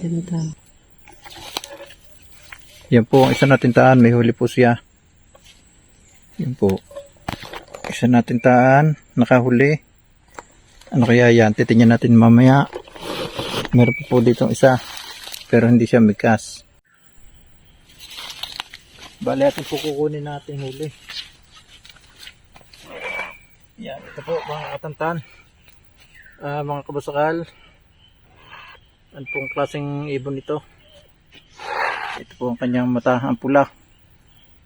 Ganda. Yan po, ang isa natin taan. May huli po siya. Yan po. Isa natin taan. Nakahuli. Ano kaya yan? Titingnan natin mamaya. Meron po po dito isa. Pero hindi siya mikas. Bali atin po kukunin natin huli. Yan. Ito po mga katantan. Ah, mga kabasakal. Ano pong klaseng ibon ito? Ito po ang kanyang mata, ang pula.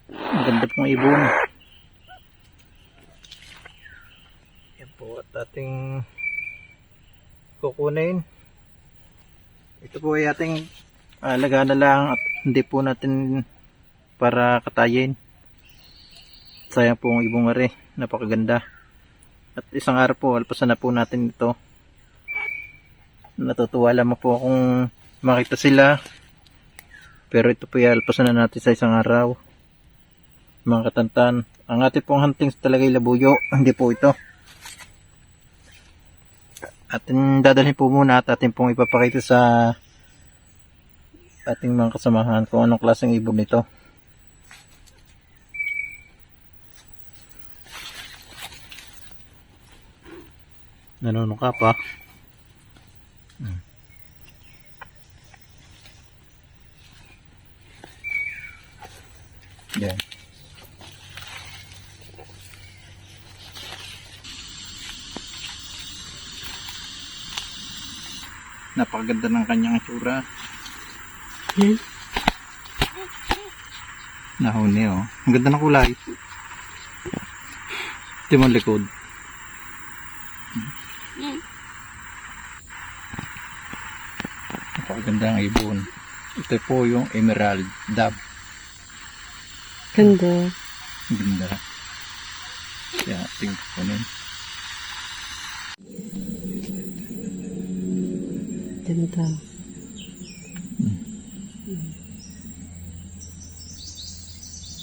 Ang ganda pong ibon. Yan po at ating kukunin. Ito po ay ating alaga na lang at hindi po natin para katayin. Sayang po ang ibong are. Napakaganda. At isang araw po, alpasan na po natin ito. Natutuwa lamang po akong makita sila pero ito po alpasan na natin sa isang araw. Mga katantan. Ang ating pong hunting talaga labuyo. Hindi po ito. Atin dadalhin po muna at atin pong ipapakita sa ating mga kasamahan kung anong klaseng ibon ito. Nanunong ka pa. Yan. Napakaganda ng kanyang itsura. Yan. Nahuni oh. Ang ganda ng kulay. Ito mo likod. Napakaganda ng ibon. Ito po yung emerald dab. Ganda. Ganda. Kaya tingnan ko nun. Ganda.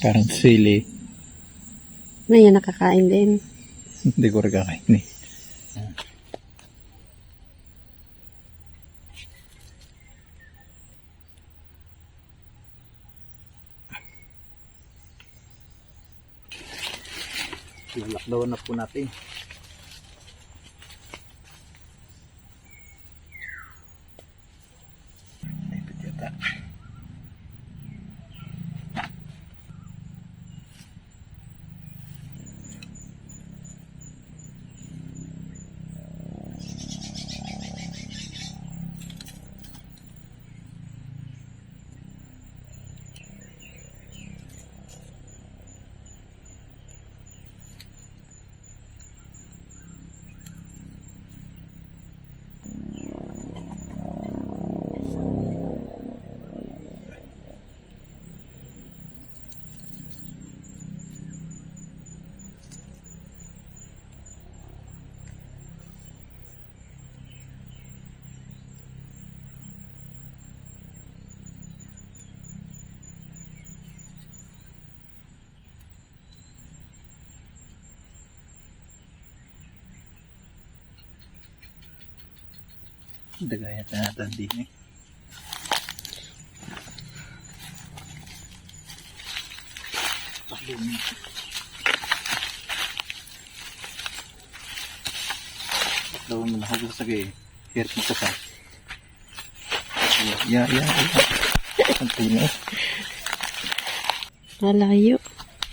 Parang sili. Yan nakakain din. Hindi ko rin kakain eh. Lalakdawan na po natin. Dagaya na natin din eh. Mo. Takbo mo na. Huwag sa gay. Hirit mo ka sa. Ya, ya, ya. Ang tino. Malayo.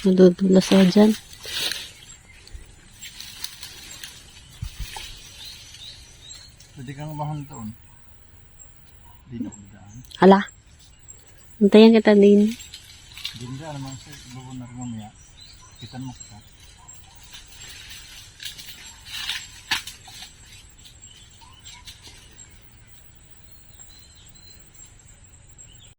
Madudulas ako dyan. Pwede kang umahon doon. Hindi na kumdaan. Hala. Antayan kita din. Hindi na naman sa ibabon na rin mamaya. Kita mo